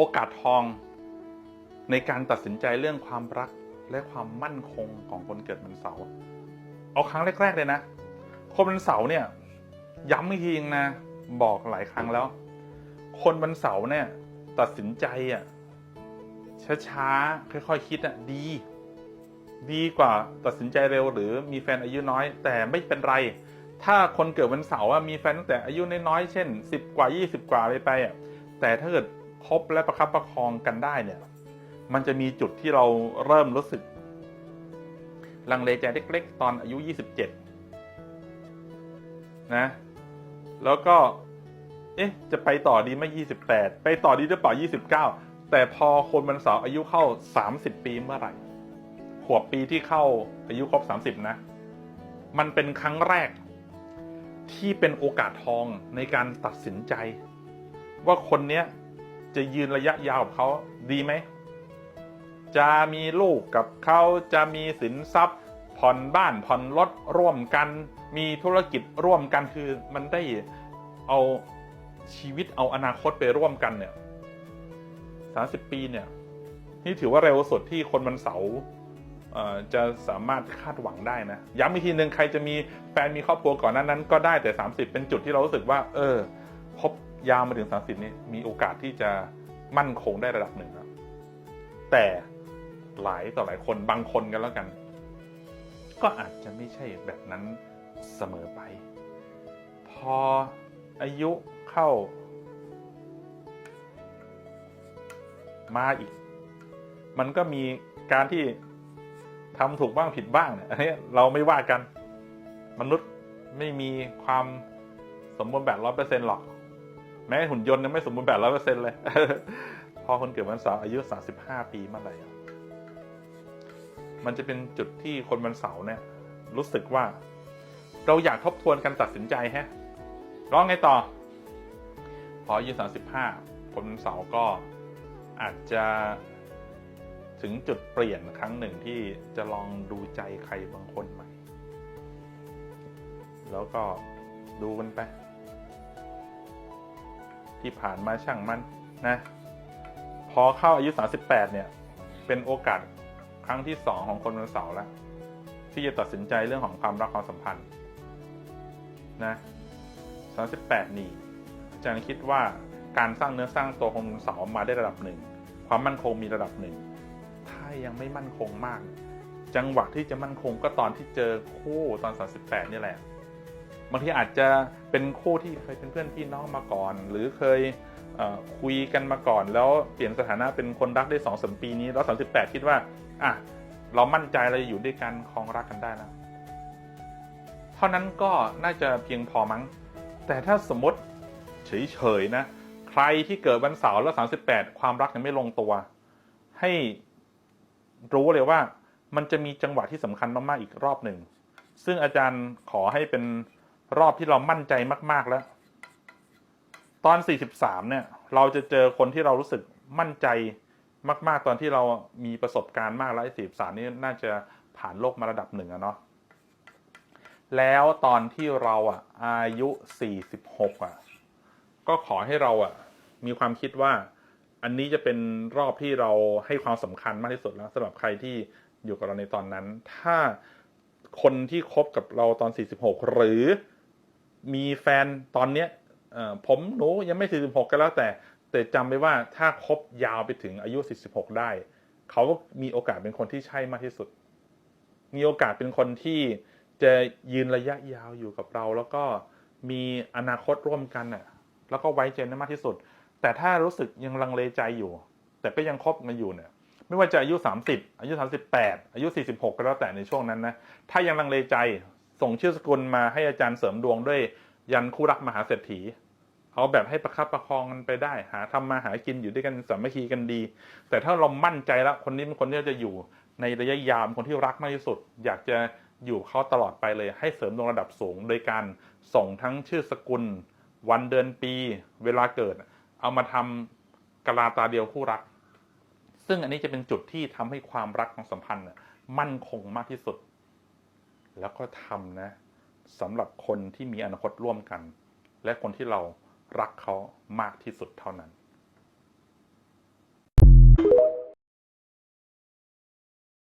โอกาสทองในการตัดสินใจเรื่องความรักและความมั่นคงของคนเกิดวันเสาร์เอาครั้งแรก ๆ เลยนะ คนวันเสาร์เนี่ย ย้ำอีกทีนึงนะ บอกหลายครั้งแล้ว คนวันเสาร์เนี่ย ตัดสินใจอะช้าๆค่อยๆคิดอะดี ดีกว่าตัดสินใจเร็ว หรือมีแฟนอายุน้อย แต่ไม่เป็นไร ถ้าคนเกิดวันเสาร์มีแฟนตั้งแต่อายุน้อยๆเช่น 10 กว่า 20 กว่าไปไปอะแต่ถ้าเกิด คบและประคับประคองกันได้เนี่ย มันจะมีจุดที่เราเริ่มรู้สึก ลังเลใจเล็กๆ ตอนอายุ 27 นะ แล้วก็ เอ๊ะ จะไปต่อดีไหม28 ไปต่อดีหรือเปล่า 29 แต่พอคนวันสาร์อายุเข้า 30 ปีเมื่อไหร่ ขวบปีที่เข้าอายุครบ 30 นะ มันเป็นครั้งแรกที่เป็นโอกาสทองในการตัดสินใจ ว่าคนเนี้ย จะยืนระยะยาวกับเขาดีไหม จะมีลูกกับเขาจะมีสินทรัพย์ ผ่อนบ้านผ่อนรถร่วมกัน มีธุรกิจร่วมกันคือมันได้เอาชีวิตเอาอนาคตไปร่วมกันเนี่ยสาสิบปีเนี่ย นี่ถือว่าเร็วสุดที่คนวันเสาร์จะสามารถคาดหวังได้นะ ย้ำอีกทีหนึ่งใครจะมีแฟนมีครอบครัวก่อนนั้นนั้น ก็ได้แต่ 30 เป็นจุดที่เรารู้สึกว่า เออคบ ยาวมาถึง 30 นี่มีโอกาสที่จะมั่นคงได้ระดับหนึ่งครับ แต่หลายต่อหลายคนบางคนกันแล้วกัน ก็อาจจะไม่ใช่แบบนั้นเสมอไป พออายุเข้า มาอีก มันก็มีการที่ทำถูกบ้างผิดบ้างเนี่ยอันนี้เราไม่ว่ากัน มนุษย์ไม่มีความสมบูรณ์แบบร้อยเปอร์เซ็นต์หรอก แม้หุ่นยนต์ยังไม่สมบูรณ์แบบร้อยเปอร์เซ็นต์เลย พอคนเกิดวันเสาร์อายุสามสิบห้าปีเมื่อไหร่มันจะเป็นจุดที่คนวันเสาร์เนี่ย รู้สึกว่า เราอยากทบทวนการตัดสินใจแฮะร้องไงต่อ พออายุสามสิบห้าคนวันเสาร์ก็อาจจะถึงจุดเปลี่ยนครั้งหนึ่งที่จะลองดูใจใครบางคนใหม่ แล้วก็ดูกันไป ที่ผ่านมาช่างมันนะ พอเข้าอายุ 38 เนี่ย เป็นโอกาสครั้งที่สองของคนวันเสาร์แล้ว ที่จะตัดสินใจเรื่องของความรักความสัมพันธ์นะ38 นี่อาจารย์คิดว่าการสร้างเนื้อสร้างตัวของวันเสาร์มาได้ระดับหนึ่ง ความมั่นคงมีระดับหนึ่ง ถ้ายังไม่มั่นคงมาก จังหวะที่จะมั่นคงก็ตอนที่เจอคู่ตอน 38 นี่แหละ บางทีอาจจะเป็นคู่ที่เคยเป็นเพื่อนพี่น้องมาก่อน หรือเคยคุยกันมาก่อน แล้วเปลี่ยนสถานะเป็นคนรักได้สองสามปีนี้ แล้ว38คิดว่าอะเรามั่นใจเราอยู่ด้วยกันครองรักกันได้แล้วเท่านั้นก็น่าจะเพียงพอมั้ง แต่ถ้าสมมติเฉยๆนะ ใครที่เกิดวันเสาร์แล้ว38ความรักยังไม่ลงตัว ให้รู้เลยว่า มันจะมีจังหวะที่สำคัญมากๆอีกรอบหนึ่ง ซึ่งอาจารย์ขอให้เป็น รอบที่เรามั่นใจมาก ๆแล้ว ตอน 43 เนี่ย เราจะเจอคนที่เรารู้สึกมั่นใจมาก ๆ ตอนที่เรามีประสบการณ์มากแล้วไอ้43 นี่น่าจะผ่านโลกมาระดับหนึ่งอะเนาะแล้วตอนที่เราอะอายุ 46อะก็ขอให้เราอะมีความคิดว่า อันนี้จะเป็นรอบที่เราให้ความสำคัญมากที่สุดแล้วสำหรับใครที่อยู่กับเราในตอนนั้น ถ้าคนที่คบกับเราตอน 46 หรือ มีแฟนตอนเนี้ยผมหนูยังไม่ 46 ก็แล้วแต่ แต่จำไว้ว่าถ้าคบยาวไปถึงอายุ 46 ได้ เขาก็มีโอกาสเป็นคนที่ใช่มากที่สุด มีโอกาสเป็นคนที่จะยืนระยะยาวอยู่กับเรา แล้วก็มีอนาคตร่วมกันน่ะ แล้วก็ไว้ใจได้มากที่สุด แต่ถ้ารู้สึกยังลังเลใจอยู่ แต่ก็ยังคบกันอยู่เนี่ยไม่ว่าจะอายุ 30 อายุ 38 อายุ 46 ก็แล้วแต่ในช่วงนั้นนะ ถ้ายังลังเลใจ ส่งชื่อสกุลมาให้อาจารย์เสริมดวงด้วยยันคู่รักมหาเศรษฐีเอาแบบให้ประคับประคองกันไปได้ หาทำมาหากินอยู่ด้วยกันสามัคคีกันดี แต่ถ้าเรามั่นใจแล้วคนนี้เป็นคนที่จะอยู่ในระยะยาวคนที่รักมากที่สุด อยากจะอยู่เขาตลอดไปเลย ให้เสริมดวงระดับสูง โดยการส่งทั้งชื่อสกุล วันเดือนปี เวลาเกิด เอามาทำกลาตาเดียวคู่รัก ซึ่งอันนี้จะเป็นจุดที่ทำให้ความรักของสัมพันธ์มั่นคงมากที่สุด แล้วก็ทำนะสำหรับคนที่มีอนาคตร่วมกัน และคนที่เรารักเขามากที่สุดเท่านั้น